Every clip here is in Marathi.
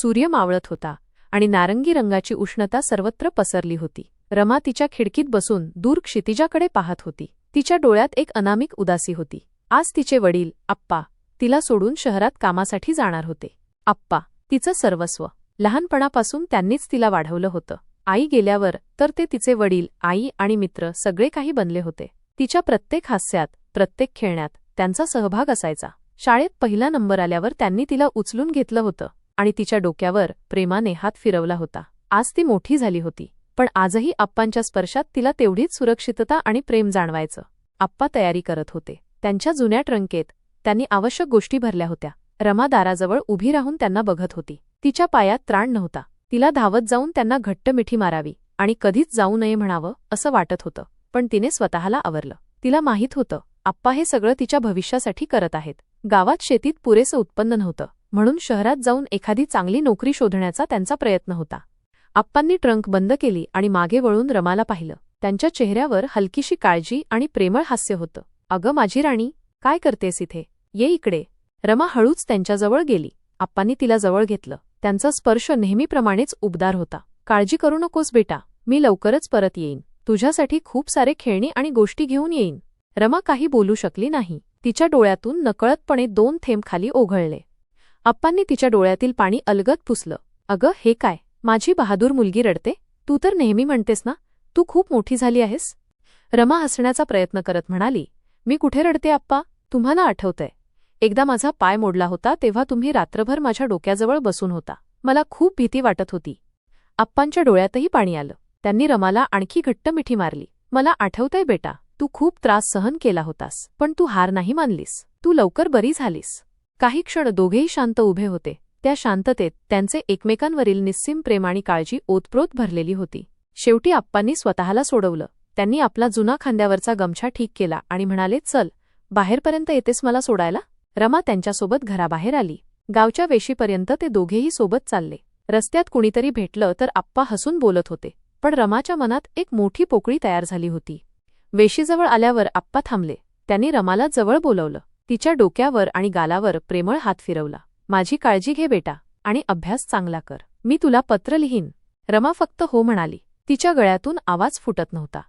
सूर्य मावळत होता आणि नारंगी रंगाची उष्णता सर्वत्र पसरली होती. रमा तिच्या खिडकीत बसून दूर क्षितिजाकडे पाहत होती. तिच्या डोळ्यात एक अनामिक उदासी होती. आज तिचे वडील आप्पा तिला सोडून शहरात कामासाठी जाणार होते. आप्पा तिचं सर्वस्व. लहानपणापासून त्यांनीच तिला वाढवलं होतं. आई गेल्यावर तर ते तिचे वडील आई आणि मित्र सगळे काही बनले होते. तिच्या प्रत्येक हास्यात प्रत्येक खेळण्यात त्यांचा सहभाग असायचा. शाळेत पहिला नंबर आल्यावर त्यांनी तिला उचलून घेतलं होतं. आणि तिच्या डोक्यावर प्रेमाने हात फिरवला होता. आज ती मोठी झाली होती पण आजही आप्पांच्या स्पर्शात तिला तेवढीच सुरक्षितता आणि प्रेम जाणवायचं. आप्पा तयारी करत होते. त्यांच्या जुन्या ट्रंकेत त्यांनी आवश्यक गोष्टी भरल्या होत्या. रमा दाराजवळ उभी राहून त्यांना बघत होती. तिच्या पायात त्राण नव्हता. तिला धावत जाऊन त्यांना घट्ट मिठी मारावी आणि कधीच जाऊ नये म्हणावं असं वाटत होतं पण तिने स्वतःला आवरलं. तिला माहीत होतं आप्पा हे सगळं तिच्या भविष्यासाठी करत आहेत. गावात शेतीत पुरेसं उत्पन्न नव्हतं. म्हणून शहरात जाऊन एखादी चांगली नोकरी शोधण्याचा त्यांचा प्रयत्न होता. आप्पांनी ट्रंक बंद केली आणि मागे वळून रमाला पाहिलं. त्यांच्या चेहऱ्यावर हलकीशी काळजी आणि प्रेमळ हास्य होतं. अगं माझी राणी काय करतेस इथे? ये इकडे. रमा हळूच त्यांच्याजवळ गेली. आप्पांनी तिला जवळ घेतलं. त्यांचा स्पर्श नेहमीप्रमाणेच उबदार होता. काळजी करू नकोस बेटा. मी लवकरच परत येईन. तुझ्यासाठी खूप सारे खेळणी आणि गोष्टी घेऊन येईन. रमा काही बोलू शकली नाही. तिच्या डोळ्यातून नकळतपणे दोन थेंब खाली ओघळले. अप्पांनी तिच्या डोळ्यातील पाणी अलगत पुसलं. अगं हे काय? माझी बहादूर मुलगी रडते? तू तर नेहमी म्हणतेस ना तू खूप मोठी झाली आहेस? रमा हसण्याचा प्रयत्न करत म्हणाली मी कुठे रडते आप्पा? तुम्हाला आठवतंय. एकदा माझा पाय मोडला होता तेव्हा तुम्ही रात्रभर माझ्या डोक्याजवळ बसून होता. मला खूप भीती वाटत होती. आप्पांच्या डोळ्यातही पाणी आलं. त्यांनी रमाला आणखी घट्ट मिठी मारली. मला आठवतंय बेटा तू खूप त्रास सहन केला होतास पण तू हार नाही मानलीस. तू लवकर बरी झालीस. काही क्षण दोघेही शांत उभे होते. त्या शांततेत त्यांचे एकमेकांवरील निस्सीम प्रेम आणि काळजी ओतप्रोत भरलेली होती. शेवटी आप्पांनी स्वतःला सोडवलं. त्यांनी आपला जुना खांद्यावरचा गमछा ठीक केला आणि म्हणाले चल बाहेरपर्यंत येतेस मला सोडायला? रमा त्यांच्यासोबत घराबाहेर आली. गावच्या वेशीपर्यंत ते दोघेही सोबत चालले. रस्त्यात कुणीतरी भेटलं तर आप्पा हसून बोलत होते. पण रमाच्या मनात एक मोठी पोकळी तयार झाली होती. वेशीजवळ आल्यावर आप्पा थांबले. त्यांनी रमाला जवळ बोलवलं. तिच्या डोक्यावर आणि गालावर प्रेमळ हात फिरवला. माझी काळजी घे बेटा आणि अभ्यास चांगला कर. मी तुला पत्र लिहीन. रमा फक्त हो म्हणाली. तिच्या गळ्यातून आवाज फुटत नव्हता.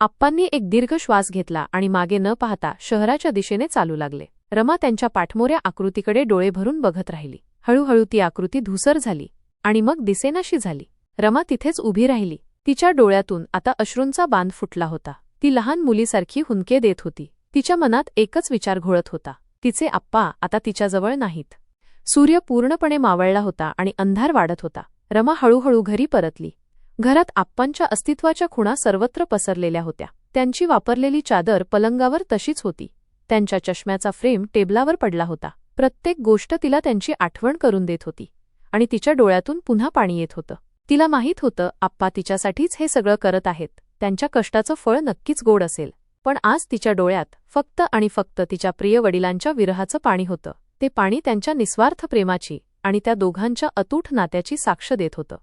आप्पांनी एक दीर्घ श्वास घेतला आणि मागे न पाहता शहराच्या दिशेने चालू लागले. रमा त्यांच्या पाठमोऱ्या आकृतीकडे डोळे भरून बघत राहिली. हळूहळू ती आकृती धुसर झाली आणि मग दिसेनाशी झाली. रमा तिथेच उभी राहिली. तिच्या डोळ्यातून आता अश्रूंचा बांध फुटला होता. ती लहान मुलीसारखी हुंके देत होती. तिच्या मनात एकच विचार घोळत होता. तिचे आप्पा आता तिच्याजवळ नाहीत. सूर्य पूर्णपणे मावळला होता आणि अंधार वाढत होता. रमा हळूहळू घरी परतली. घरात आप्पांच्या अस्तित्वाच्या खुणा सर्वत्र पसरलेल्या होत्या. त्यांची वापरलेली चादर पलंगावर तशीच होती. त्यांच्या चष्म्याचा फ्रेम टेबलावर पडला होता. प्रत्येक गोष्ट तिला त्यांची आठवण करून देत होती. आणि तिच्या डोळ्यातून पुन्हा पाणी येत होतं. तिला माहीत होतं आप्पा तिच्यासाठीच हे सगळं करत आहेत. त्यांच्या कष्टाचं फळ नक्कीच गोड असेल. पण आज तिच्या डोळ्यात फक्त आणि फक्त तिच्या प्रिय वडिलांच्या विरहाचं पाणी होतं. ते पाणी त्यांच्या निस्वार्थ प्रेमाची आणि त्या दोघांच्या अतूट नात्याची साक्ष देत होतं.